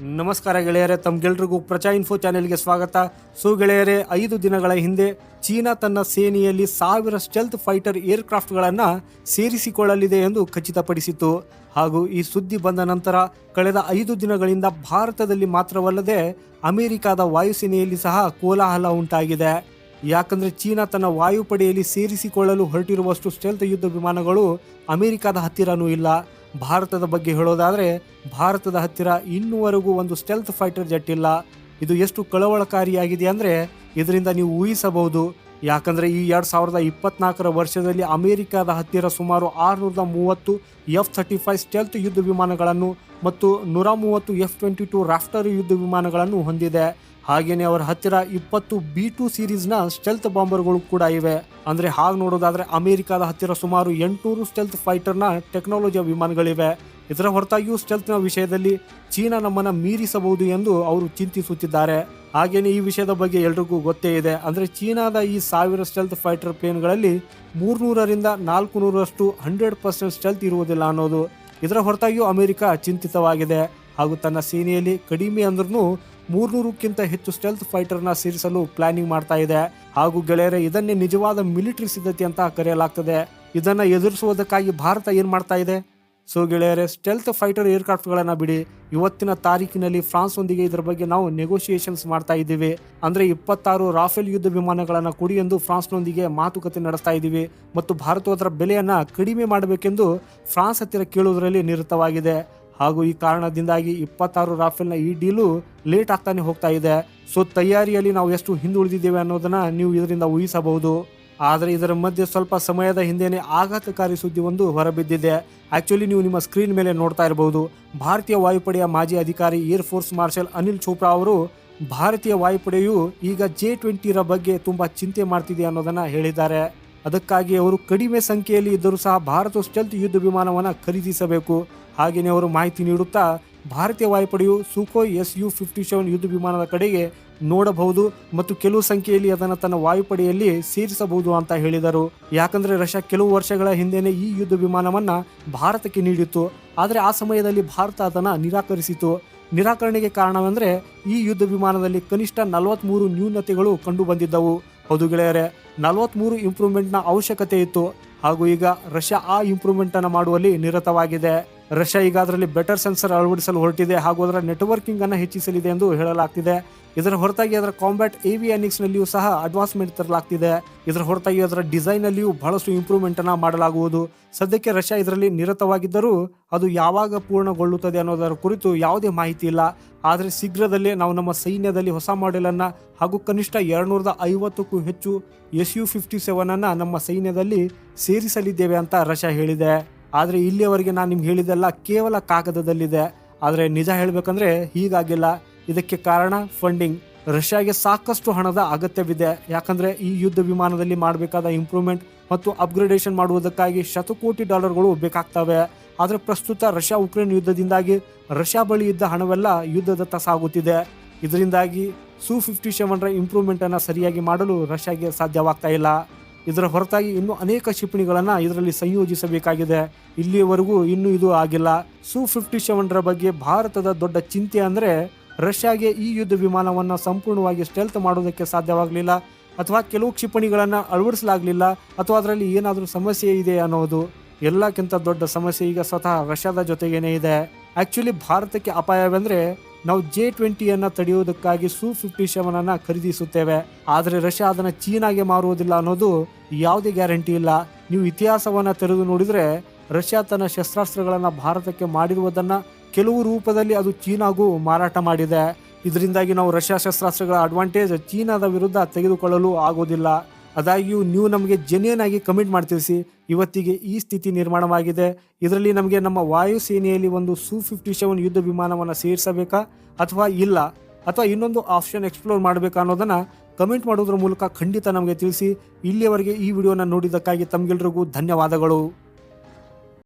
ನಮಸ್ಕಾರ ಗೆಳೆಯರೇ ತಮ್ಗೆಲ್ರಿಗೂ ಪ್ರಜಾ ಇನ್ಫೋ ಚಾನೆಲ್ಗೆ ಸ್ವಾಗತ. ಸೊ ಗೆಳೆಯರೇ, ಐದು ದಿನಗಳ ಹಿಂದೆ ಚೀನಾ ತನ್ನ ಸೇನೆಯಲ್ಲಿ ಸಾವಿರ ಸ್ಟೆಲ್ತ್ ಫೈಟರ್ ಏರ್ಕ್ರಾಫ್ಟ್ಗಳನ್ನು ಸೇರಿಸಿಕೊಳ್ಳಲಿದೆ ಎಂದು ಖಚಿತಪಡಿಸಿತು ಹಾಗೂ ಈ ಸುದ್ದಿ ಬಂದ ನಂತರ ಕಳೆದ ಐದು ದಿನಗಳಿಂದ ಭಾರತದಲ್ಲಿ ಮಾತ್ರವಲ್ಲದೆ ಅಮೆರಿಕದ ವಾಯುಸೇನೆಯಲ್ಲಿ ಸಹ ಕೋಲಾಹಲ ಉಂಟಾಗಿದೆ. ಯಾಕಂದ್ರೆ ಚೀನಾ ತನ್ನ ವಾಯುಪಡೆಯಲ್ಲಿ ಸೇರಿಸಿಕೊಳ್ಳಲು ಹೊರಟಿರುವಷ್ಟು ಸ್ಟೆಲ್ತ್ ಯುದ್ಧ ವಿಮಾನಗಳು ಅಮೆರಿಕದ ಹತ್ತಿರನೂ ಇಲ್ಲ. ಭಾರತದ ಬಗ್ಗೆ ಹೇಳೋದಾದರೆ, ಭಾರತದ ಹತ್ತಿರ ಇನ್ನೂವರೆಗೂ ಒಂದು ಸ್ಟೆಲ್ತ್ ಫೈಟರ್ ಜೆಟ್ ಇಲ್ಲ. ಇದು ಎಷ್ಟು ಕಳವಳಕಾರಿಯಾಗಿದೆ ಅಂದರೆ, ಇದರಿಂದ ನೀವು ಊಹಿಸಬಹುದು. ಯಾಕಂದರೆ ಈ ಎರಡು ಸಾವಿರದ ಇಪ್ಪತ್ನಾಲ್ಕರ ವರ್ಷದಲ್ಲಿ ಅಮೆರಿಕದ ಹತ್ತಿರ ಸುಮಾರು ಆರುನೂರದ ಮೂವತ್ತು ಎಫ್ ಥರ್ಟಿ ಫೈವ್ ಸ್ಟೆಲ್ತ್ ಯುದ್ಧ ವಿಮಾನಗಳನ್ನು ಮತ್ತು ನೂರ ಮೂವತ್ತು ಎಫ್ ಟ್ವೆಂಟಿ ಟು ರಾಫ್ಟರ್ ಯುದ್ಧ ವಿಮಾನಗಳನ್ನು ಹೊಂದಿದೆ. ಹಾಗೇನೆ ಅವರ ಹತ್ತಿರ ಇಪ್ಪತ್ತು ಬಿ ಟು ಸೀರೀಸ್ನ ಸ್ಟೆಲ್ತ್ ಬಾಂಬರ್ಗಳು ಕೂಡ ಇವೆ. ಅಂದ್ರೆ ಹಾಗೆ ನೋಡೋದಾದ್ರೆ ಅಮೆರಿಕದ ಹತ್ತಿರ ಸುಮಾರು ಎಂಟುನೂರು ಸ್ಟೆಲ್ತ್ ಫೈಟರ್ನ ಟೆಕ್ನಾಲಜಿಯ ವಿಮಾನಗಳಿವೆ ಇದರ ಹೊರತಾಗಿಯೂ ಸ್ಟೆಲ್ತ್ನ ವಿಷಯದಲ್ಲಿ ಚೀನಾ ನಮ್ಮನ್ನ ಮೀರಿಸಬಹುದು ಎಂದು ಅವರು ಚಿಂತಿಸುತ್ತಿದ್ದಾರೆ. ಹಾಗೇನೆ ಈ ವಿಷಯದ ಬಗ್ಗೆ ಎಲ್ರಿಗೂ ಗೊತ್ತೇ ಇದೆ. ಅಂದ್ರೆ ಚೀನಾದ ಈ ಸಾವಿರ ಸ್ಟೆಲ್ತ್ ಫೈಟರ್ ಪ್ಲೇನ್ಗಳಲ್ಲಿ ಮೂರ್ನೂರರಿಂದ ನಾಲ್ಕು ನೂರಷ್ಟು ಹಂಡ್ರೆಡ್ ಪರ್ಸೆಂಟ್ ಸ್ಟೆಲ್ತ್ ಇರುವುದಿಲ್ಲ ಅನ್ನೋದು. ಇದರ ಹೊರತಾಗಿಯೂ ಅಮೆರಿಕ ಚಿಂತಿತವಾಗಿದೆ. ಹಾಗೂ ತನ್ನ ಸೇನೆಯಲ್ಲಿ ಕಡಿಮೆ ಅಂದ್ರೂ ಮೂರ್ನೂರಕ್ಕಿಂತ ಹೆಚ್ಚು ಸ್ಟೆಲ್ತ್ ಫೈಟರ್ನ ಸೇರಿಸಲು ಪ್ಲಾನಿಂಗ್ ಮಾಡ್ತಾ ಇದೆ. ಹಾಗೂ ಗೆಳೆಯರೆ, ಇದನ್ನೇ ನಿಜವಾದ ಮಿಲಿಟರಿ ಸಿದ್ಧತೆ ಅಂತ ಕರೆಯಲಾಗ್ತದೆ. ಇದನ್ನ ಎದುರಿಸುವುದಕ್ಕಾಗಿ ಭಾರತ ಏನ್ ಮಾಡ್ತಾ ಇದೆ? ಸೊ ಗೆಳೆಯರೆ ಸ್ಟೆಲ್ತ್ ಫೈಟರ್ ಏರ್ಕ್ರಾಫ್ಟ್ಗಳನ್ನ ಬಿಡಿ. ಇವತ್ತಿನ ತಾರೀಕಿನಲ್ಲಿ ಫ್ರಾನ್ಸ್ ಒಂದಿಗೆ ಇದರ ಬಗ್ಗೆ ನಾವು ನೆಗೋಷಿಯೇಷನ್ಸ್ ಮಾಡ್ತಾ ಇದ್ದೀವಿ. ಅಂದ್ರೆ ಇಪ್ಪತ್ತಾರು ರಾಫೆಲ್ ಯುದ್ಧ ವಿಮಾನಗಳನ್ನ ಕೊಡಿ ಎಂದು ಫ್ರಾನ್ಸ್ನೊಂದಿಗೆ ಮಾತುಕತೆ ನಡೆಸ್ತಾ ಇದ್ದೀವಿ. ಮತ್ತು ಭಾರತ ಅದರ ಬೆಲೆಯನ್ನ ಕಡಿಮೆ ಮಾಡಬೇಕೆಂದು ಫ್ರಾನ್ಸ್ ಹತ್ತಿರ ಕೇಳುವುದರಲ್ಲಿ ನಿರತವಾಗಿದೆ. ಹಾಗೂ ಈ ಕಾರಣದಿಂದಾಗಿ ಇಪ್ಪತ್ತಾರು ರಾಫೆಲ್ನ ಈ ಡೀಲು ಲೇಟ್ ಆಗ್ತಾನೆ ಹೋಗ್ತಾ ಇದೆ. ಸೊ ತಯಾರಿಯಲ್ಲಿ ನಾವು ಎಷ್ಟು ಹಿಂದುಳಿದಿದ್ದೇವೆ ಅನ್ನೋದನ್ನ ನೀವು ಇದರಿಂದ ಊಹಿಸಬಹುದು. ಆದರೆ ಇದರ ಮಧ್ಯೆ ಸ್ವಲ್ಪ ಸಮಯದ ಹಿಂದೆನೆ ಆಘಾತಕಾರಿ ಸುದ್ದಿ ಒಂದು ಹೊರಬಿದ್ದಿದೆ. ಆಕ್ಚುಲಿ ನೀವು ನಿಮ್ಮ ಸ್ಕ್ರೀನ್ ಮೇಲೆ ನೋಡ್ತಾ ಇರಬಹುದು. ಭಾರತೀಯ ವಾಯುಪಡೆಯ ಮಾಜಿ ಅಧಿಕಾರಿ air force marshal Anil Chopra ಅವರು ಭಾರತೀಯ ವಾಯುಪಡೆಯು ಈಗ ಜೆ ಟ್ವೆಂಟಿರ ಬಗ್ಗೆ ತುಂಬಾ ಚಿಂತೆ ಮಾಡ್ತಿದೆ ಅನ್ನೋದನ್ನ ಹೇಳಿದ್ದಾರೆ. ಅದಕ್ಕಾಗಿ ಅವರು ಕಡಿಮೆ ಸಂಖ್ಯೆಯಲ್ಲಿ ಇದ್ದರೂ ಸಹ ಭಾರತ ಸ್ಟೆಲ್ತ್ ಯುದ್ಧ ವಿಮಾನವನ್ನು ಖರೀದಿಸಬೇಕು. ಹಾಗೆಯೇ ಅವರು ಮಾಹಿತಿ ನೀಡುತ್ತಾ, ಭಾರತೀಯ ವಾಯುಪಡೆಯು Sukhoi S U fifty seven ಯುದ್ಧ ವಿಮಾನದ ಕಡೆಗೆ ನೋಡಬಹುದು ಮತ್ತು ಕೆಲವು ಸಂಖ್ಯೆಯಲ್ಲಿ ಅದನ್ನು ತನ್ನ ವಾಯುಪಡೆಯಲ್ಲಿ ಸೇರಿಸಬಹುದು ಅಂತ ಹೇಳಿದರು. ಯಾಕಂದ್ರೆ ರಷ್ಯಾ ಕೆಲವು ವರ್ಷಗಳ ಹಿಂದೆನೆ ಈ ಯುದ್ಧ ವಿಮಾನವನ್ನ ಭಾರತಕ್ಕೆ ನೀಡಿತ್ತು. ಆದರೆ ಆ ಸಮಯದಲ್ಲಿ ಭಾರತ ಅದನ್ನು ನಿರಾಕರಿಸಿತು. ನಿರಾಕರಣೆಗೆ ಕಾರಣವೆಂದರೆ ಈ ಯುದ್ಧ ವಿಮಾನದಲ್ಲಿ ಕನಿಷ್ಠ ನಲವತ್ತ್ಮೂರು ನ್ಯೂನತೆಗಳು ಕಂಡು ಬಂದಿದ್ದವು ಹೌದು ಗೆಳೆಯರೆ ನಲವತ್ತ್ಮೂರು ಇಂಪ್ರೂವ್ಮೆಂಟ್ನ ಅವಶ್ಯಕತೆ ಇತ್ತು ಹಾಗೂ ಈಗ ರಷ್ಯಾ ಆ ಇಂಪ್ರೂವ್ಮೆಂಟ್ ಅನ್ನು ಮಾಡುವಲ್ಲಿ ನಿರತವಾಗಿದೆ. ರಷ್ಯಾ ಈಗ ಅದರಲ್ಲಿ ಬೆಟರ್ ಸೆನ್ಸರ್ ಅಳವಡಿಸಲು ಹೊರಟಿದೆ ಹಾಗೂ ಅದರ ನೆಟ್ವರ್ಕಿಂಗ್ ಅನ್ನು ಹೆಚ್ಚಿಸಲಿದೆ ಎಂದು ಹೇಳಲಾಗ್ತಿದೆ. ಇದರ ಹೊರತಾಗಿ ಅದರ ಕಾಂಬ್ಯಾಟ್ ಏವಿಯಾನಿಕ್ಸ್ ನಲ್ಲಿಯೂ ಸಹ ಅಡ್ವಾನ್ಸ್ಮೆಂಟ್ ತರಲಾಗ್ತಿದೆ. ಇದರ ಹೊರತಾಗಿ ಅದರ ಡಿಸೈನ್ ಅಲ್ಲಿಯೂ ಬಹಳಷ್ಟು ಇಂಪ್ರೂವ್ಮೆಂಟ್ ಅನ್ನ ಮಾಡಲಾಗುವುದು. ಸದ್ಯಕ್ಕೆ ರಷ್ಯಾ ಇದರಲ್ಲಿ ನಿರತವಾಗಿದ್ದರೂ ಅದು ಯಾವಾಗ ಪೂರ್ಣಗೊಳ್ಳುತ್ತದೆ ಅನ್ನೋದರ ಕುರಿತು ಯಾವುದೇ ಮಾಹಿತಿ ಇಲ್ಲ. ಆದರೆ ಶೀಘ್ರದಲ್ಲೇ ನಾವು ನಮ್ಮ ಸೈನ್ಯದಲ್ಲಿ ಹೊಸ ಮಾಡೆಲ್ ಅನ್ನ ಹಾಗೂ ಕನಿಷ್ಠ ಎರಡ್ನೂರದ ಐವತ್ತಕ್ಕೂ ಹೆಚ್ಚು ಎಸ್ ಯು ಫಿಫ್ಟಿ ಸೆವೆನ್ ಅನ್ನ ನಮ್ಮ ಸೈನ್ಯದಲ್ಲಿ ಸೇರಿಸಲಿದ್ದೇವೆ ಅಂತ ರಷ್ಯಾ ಹೇಳಿದೆ. ಆದರೆ ಇಲ್ಲಿಯವರೆಗೆ ನಾನು ನಿಮ್ಗೆ ಹೇಳಿದ್ದೆಲ್ಲ ಕೇವಲ ಕಾಗದದಲ್ಲಿದೆ. ಆದರೆ ನಿಜ ಹೇಳಬೇಕಂದ್ರೆ ಹೀಗಾಗಿಲ್ಲ. ಇದಕ್ಕೆ ಕಾರಣ ಫಂಡಿಂಗ್ ರಷ್ಯಾಗೆ ಸಾಕಷ್ಟು ಹಣದ ಅಗತ್ಯವಿದೆ. ಯಾಕಂದ್ರೆ ಈ ಯುದ್ಧ ವಿಮಾನದಲ್ಲಿ ಮಾಡಬೇಕಾದ ಇಂಪ್ರೂವ್ಮೆಂಟ್ ಮತ್ತು ಅಪ್ಗ್ರೇಡೇಷನ್ ಮಾಡುವುದಕ್ಕಾಗಿ ಶತಕೋಟಿ ಡಾಲರ್ಗಳು ಬೇಕಾಗ್ತವೆ. ಆದರೆ ಪ್ರಸ್ತುತ ರಷ್ಯಾ ಉಕ್ರೇನ್ ಯುದ್ಧದಿಂದಾಗಿ ರಷ್ಯಾ ಬಳಿ ಇದ್ದ ಹಣವೆಲ್ಲ ಯುದ್ಧದತ್ತ ಸಾಗುತ್ತಿದೆ. ಇದರಿಂದಾಗಿ ಸು ಫಿಫ್ಟಿ ಸೆವೆನ್ರ ಇಂಪ್ರೂವ್ಮೆಂಟ್ ಅನ್ನ ಸರಿಯಾಗಿ ಮಾಡಲು ರಷ್ಯಾಗೆ ಸಾಧ್ಯವಾಗ್ತಾ ಇಲ್ಲ. ಇದರ ಹೊರತಾಗಿ ಇನ್ನೂ ಅನೇಕ ಕ್ಷಿಪಣಿಗಳನ್ನು ಇದರಲ್ಲಿ ಸಂಯೋಜಿಸಬೇಕಾಗಿದೆ. ಇಲ್ಲಿಯವರೆಗೂ ಇನ್ನೂ ಇದು ಆಗಿಲ್ಲ. ಸು ಫಿಫ್ಟಿ ಸೆವೆನ್ರ ಬಗ್ಗೆ ಭಾರತದ ದೊಡ್ಡ ಚಿಂತೆ ಅಂದರೆ ರಷ್ಯಾಗೆ ಈ ಯುದ್ಧ ವಿಮಾನವನ್ನು ಸಂಪೂರ್ಣವಾಗಿ ಸ್ಟೆಲ್ತ್ ಮಾಡೋದಕ್ಕೆ ಸಾಧ್ಯವಾಗಲಿಲ್ಲ. ಅಥವಾ ಕೆಲವು ಕ್ಷಿಪಣಿಗಳನ್ನು ಅಳವಡಿಸಲಾಗಲಿಲ್ಲ. ಅಥವಾ ಅದರಲ್ಲಿ ಏನಾದರೂ ಸಮಸ್ಯೆ ಇದೆ ಅನ್ನೋದು. ಎಲ್ಲಕ್ಕಿಂತ ದೊಡ್ಡ ಸಮಸ್ಯೆ ಈಗ ಸ್ವತಃ ರಷ್ಯಾದ ಜೊತೆಗೇನೆ ಇದೆ. ಆಕ್ಚುಲಿ ಭಾರತಕ್ಕೆ ಅಪಾಯವೆಂದ್ರೆ ನಾವು ಜೆ ಟ್ವೆಂಟಿಯನ್ನು ತಡೆಯುವುದಕ್ಕಾಗಿ ಸು ಫಿಫ್ಟಿ ಸೆವೆನ್ ಅನ್ನ ಖರೀದಿಸುತ್ತೇವೆ. ಆದರೆ ರಷ್ಯಾ ಅದನ್ನು ಚೀನಾಗೆ ಮಾರುವುದಿಲ್ಲ ಅನ್ನೋದು ಯಾವುದೇ ಗ್ಯಾರಂಟಿ ಇಲ್ಲ. ನೀವು ಇತಿಹಾಸವನ್ನ ತೆರೆದು ನೋಡಿದ್ರೆ ರಷ್ಯಾ ತನ್ನ ಶಸ್ತ್ರಾಸ್ತ್ರಗಳನ್ನು ಭಾರತಕ್ಕೆ ಮಾಡಿರುವುದನ್ನ ಕೆಲವು ರೂಪದಲ್ಲಿ ಅದು ಚೀನಾಗೂ ಮಾರಾಟ ಮಾಡಿದೆ. ಇದರಿಂದಾಗಿ ನಾವು ರಷ್ಯಾ ಶಸ್ತ್ರಾಸ್ತ್ರಗಳ ಅಡ್ವಾಂಟೇಜ್ ಚೀನಾದ ವಿರುದ್ಧ ತೆಗೆದುಕೊಳ್ಳಲು ಆಗೋದಿಲ್ಲ ಆದಾಗ್ಯೂ ನೀವು ನಮಗೆ ಜೆನ್ಯೂನ್ ಆಗಿ ಕಮೆಂಟ್ ಮಾಡ್ತಿಳಿಸಿ ಇವತ್ತಿಗೆ ಈ ಸ್ಥಿತಿ ನಿರ್ಮಾಣವಾಗಿದೆ. ಇದರಲ್ಲಿ ನಮಗೆ ನಮ್ಮ ವಾಯುಸೇನೆಯಲ್ಲಿ ಒಂದು ಸು ಫಿಫ್ಟಿ ಸೆವೆನ್ ಯುದ್ಧ ವಿಮಾನವನ್ನು ಸೇರಿಸಬೇಕಾ? ಅಥವಾ ಇಲ್ಲ? ಅಥವಾ ಇನ್ನೊಂದು ಆಪ್ಷನ್ ಎಕ್ಸ್ಪ್ಲೋರ್ ಮಾಡಬೇಕಾ ಅನ್ನೋದನ್ನು ಕಮೆಂಟ್ ಮಾಡೋದ್ರ ಮೂಲಕ ಖಂಡಿತ ನಮಗೆ ತಿಳಿಸಿ. ಇಲ್ಲಿಯವರೆಗೆ ಈ ವಿಡಿಯೋನ ನೋಡಿದ್ದಕ್ಕಾಗಿ ತಮಗೆಲ್ರಿಗೂ ಧನ್ಯವಾದಗಳು.